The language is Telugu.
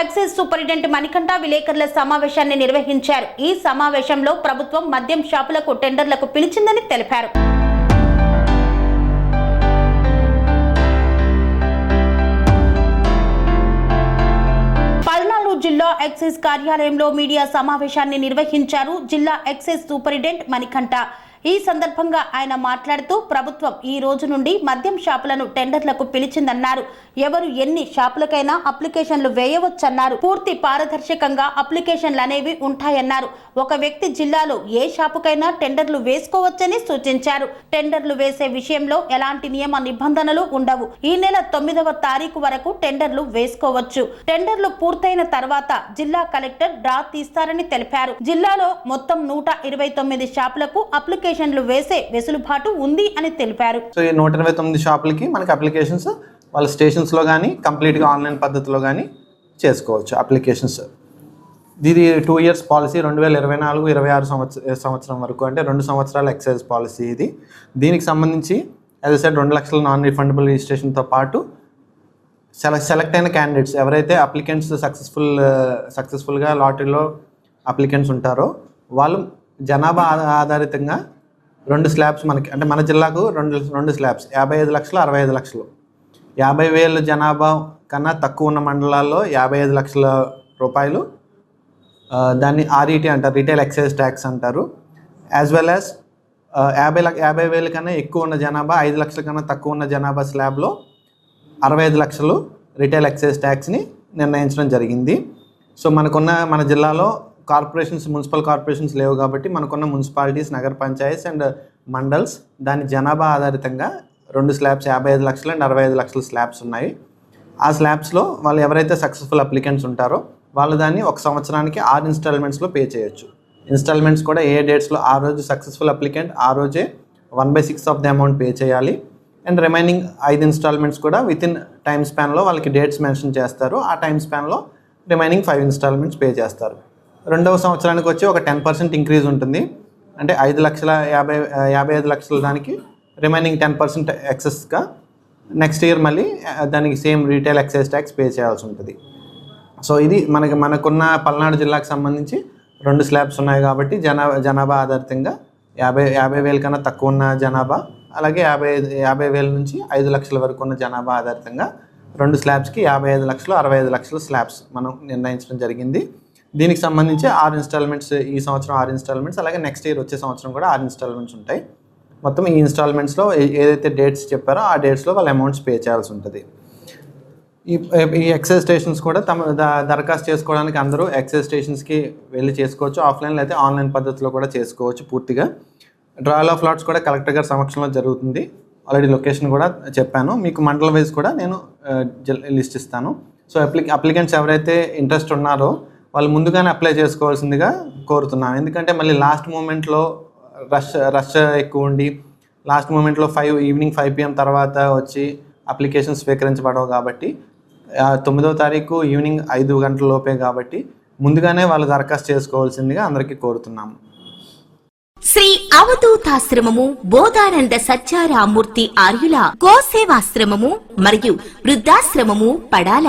ఎక్సైజ్ సూపరింటెండెంట్ మణికంఠ విలేకరుల సమావేశాన్ని నిర్వహించారు. ఈ సమావేశంలో ప్రభుత్వం మద్యం షాపులకు టెండర్లకు పిలిచిందని తెలిపారు. పల్నాడు జిల్లా ఎక్సైజ్ కార్యాలయంలో మీడియా సమావేశాన్ని నిర్వహించారు జిల్లా ఎక్సైజ్ సూపరింటెండెంట్ మణికంఠ. ఈ సందర్భంగా ఆయన మాట్లాడుతూ ప్రభుత్వం ఈ రోజు నుండి మద్యం షాపులను టెండర్లకు పిలిచిందన్నారు. ఎవరు ఎన్ని షాపులకైనా అప్లికేషన్లు వేయవచ్చన్నారు. పూర్తి పారదర్శకంగా అప్లికేషన్లు అనేవి ఉంటాయన్నారు. ఒక వ్యక్తి జిల్లాలో ఏ షాపుకైనా టెండర్లు వేసుకోవచ్చని సూచించారు. టెండర్లు వేసే విషయంలో ఎలాంటి నియమ నిబంధనలు ఉండవు. ఈ నెల తొమ్మిదవ తారీఖు వరకు టెండర్లు వేసుకోవచ్చు. టెండర్లు పూర్తయిన తర్వాత జిల్లా కలెక్టర్ డ్రా తీస్తారని తెలిపారు. జిల్లాలో మొత్తం నూట ఇరవై తొమ్మిది షాపులకు అప్లికేషన్ అప్లికేషన్లు వేసే వెసులుబాటు ఉంది అని తెలిపారు. సో ఈ నూట ఇరవై తొమ్మిది షాపులకి మనకి అప్లికేషన్స్ వాళ్ళ స్టేషన్స్లో కానీ కంప్లీట్గా ఆన్లైన్ పద్ధతిలో కానీ చేసుకోవచ్చు అప్లికేషన్స్. ఇది టూ ఇయర్స్ పాలసీ రెండు వేల ఇరవై నాలుగు ఇరవై ఆరు సంవత్సర సంవత్సరం వరకు అంటే రెండు సంవత్సరాల ఎక్సైజ్ పాలసీ ఇది. దీనికి సంబంధించి యాజ్ సైడ్ రెండు లక్షల నాన్ రిఫండబుల్ రిజిస్ట్రేషన్తో పాటు సెలెక్ట్ సెలెక్ట్ అయిన క్యాండిడేట్స్ ఎవరైతే అప్లికెంట్స్ సక్సెస్ఫుల్ సక్సెస్ఫుల్గా లాటరీలో అప్లికెంట్స్ ఉంటారో వాళ్ళు జనాభా ఆధారితంగా రెండు స్లాబ్స్ మనకి అంటే మన జిల్లాకు రెండు రెండు స్లాబ్స్ యాభై ఐదు లక్షలు అరవై ఐదు లక్షలు. యాభై వేలు జనాభా కన్నా తక్కువ ఉన్న మండలాల్లో యాభై ఐదు లక్షల రూపాయలు దాన్ని ఆర్ఈటీ అంటారు రిటైల్ ఎక్సైజ్ ట్యాక్స్ అంటారు. యాజ్ వెల్ యాజ్ యాభై లక్ష యాభై వేల కన్నా ఎక్కువ ఉన్న జనాభా ఐదు లక్షల కన్నా తక్కువ ఉన్న జనాభా స్లాబ్లో అరవై ఐదు లక్షలు రిటైల్ ఎక్సైజ్ ట్యాక్స్ని నిర్ణయించడం జరిగింది. సో మనకున్న మన జిల్లాలో కార్పొరేషన్స్ మున్సిపల్ కార్పొరేషన్స్ లేవు కాబట్టి మనకున్న మున్సిపాలిటీస్ నగర పంచాయత్స్ అండ్ మండల్స్ దాని జనాభా ఆధారితంగా రెండు స్లాబ్స్ యాభై ఐదు లక్షలు అండ్ అరవై ఐదు లక్షల స్లాబ్స్ ఉన్నాయి. ఆ స్లాబ్స్లో వాళ్ళు ఎవరైతే సక్సెస్ఫుల్ అప్లికెంట్స్ ఉంటారో వాళ్ళు దాన్ని ఒక సంవత్సరానికి ఆరు ఇన్స్టాల్మెంట్స్లో పే చేయొచ్చు. ఇన్స్టాల్మెంట్స్ కూడా ఏ డేట్స్లో ఆ రోజు సక్సెస్ఫుల్ అప్లికెంట్ ఆ రోజే one by six of the amount pay చేయాలి. అండ్ రిమైనింగ్ ఐదు ఇన్స్టాల్మెంట్స్ కూడా విత్ ఇన్ టైమ్ స్పాన్లో వాళ్ళకి డేట్స్ మెన్షన్ చేస్తారు. ఆ టైమ్ స్పాన్లో రిమైనింగ్ ఫైవ్ ఇన్స్టాల్మెంట్స్ పే చేస్తారు. రెండవ సంవత్సరానికి వచ్చి ఒక టెన్ పర్సెంట్ ఇంక్రీజ్ ఉంటుంది. అంటే ఐదు లక్షల యాభై యాభై ఐదు లక్షల దానికి రిమైనింగ్ టెన్ పర్సెంట్ ఎక్సెస్గా నెక్స్ట్ ఇయర్ మళ్ళీ దానికి same retail excise tax pay చేయాల్సి ఉంటుంది. సో ఇది మనకి మనకున్న పల్నాడు జిల్లాకు సంబంధించి రెండు స్లాబ్స్ ఉన్నాయి కాబట్టి జనాభా జనాభా ఆధారితంగా యాభై యాభై వేల కన్నా తక్కువ ఉన్న జనాభా అలాగే యాభై ఐదు యాభై వేల నుంచి ఐదు లక్షల వరకు ఉన్న జనాభా ఆధారితంగా రెండు స్లాబ్స్కి యాభై ఐదు లక్షలు అరవై ఐదు లక్షల స్లాబ్స్ మనం నిర్ణయించడం జరిగింది. దీనికి సంబంధించి ఆరు ఇన్స్టాల్మెంట్స్ ఈ సంవత్సరం ఆరు ఇన్స్టాల్మెంట్స్ అలాగే నెక్స్ట్ ఇయర్ వచ్చే సంవత్సరం కూడా ఆరు ఇన్స్టాల్మెంట్స్ ఉంటాయి. మొత్తం ఈ ఇన్స్టాల్మెంట్స్లో ఏ- ఏదైతే డేట్స్ చెప్పారో ఆ డేట్స్లో వాళ్ళ అమౌంట్స్ పే చేయాల్సి ఉంటుంది. ఈ ఈ ఎక్సైజ్ స్టేషన్స్ కూడా తమ దరఖాస్తు చేసుకోవడానికి అందరూ ఎక్సైజ్ స్టేషన్స్కి వెళ్ళి చేసుకోవచ్చు. ఆఫ్లైన్లో అయితే ఆన్లైన్ పద్ధతిలో కూడా చేసుకోవచ్చు పూర్తిగా. డ్రాయల్ ఆఫ్ లాట్స్ కూడా కలెక్టర్ గారి సమక్షంలో జరుగుతుంది. ఆల్రెడీ లొకేషన్ కూడా చెప్పాను. మీకు మండల వైజ్ కూడా నేను లిస్ట్ ఇస్తాను. సో అప్లి అప్లికెంట్స్ ఎవరైతే ఇంట్రెస్ట్ ఉన్నారో వాళ్ళు ముందుగానే అప్లై చేసుకోవాల్సిందిగా కోరుతున్నాను. ఎందుకంటే మళ్ళీ లాస్ట్ మూమెంట్లో రష్ రష్ ఎక్కువ ఉండి లాస్ట్ మూమెంట్లో ఫైవ్ ఈవినింగ్ ఫైవ్ పిఎం తర్వాత వచ్చి అప్లికేషన్ స్వీకరించబడవు కాబట్టి తొమ్మిదవ తారీఖు ఈవినింగ్ ఐదు గంటల లోపే కాబట్టి ముందుగానే వాళ్ళు దరఖాస్తు చేసుకోవాల్సిందిగా అందరికీ కోరుతున్నాము. శ్రీ అవధూతాశ్రమము బోధానంద సత్యారామూర్తి ఆర్యుల గోసేవాశ్రమము మరియు వృద్ధాశ్రమము పడాల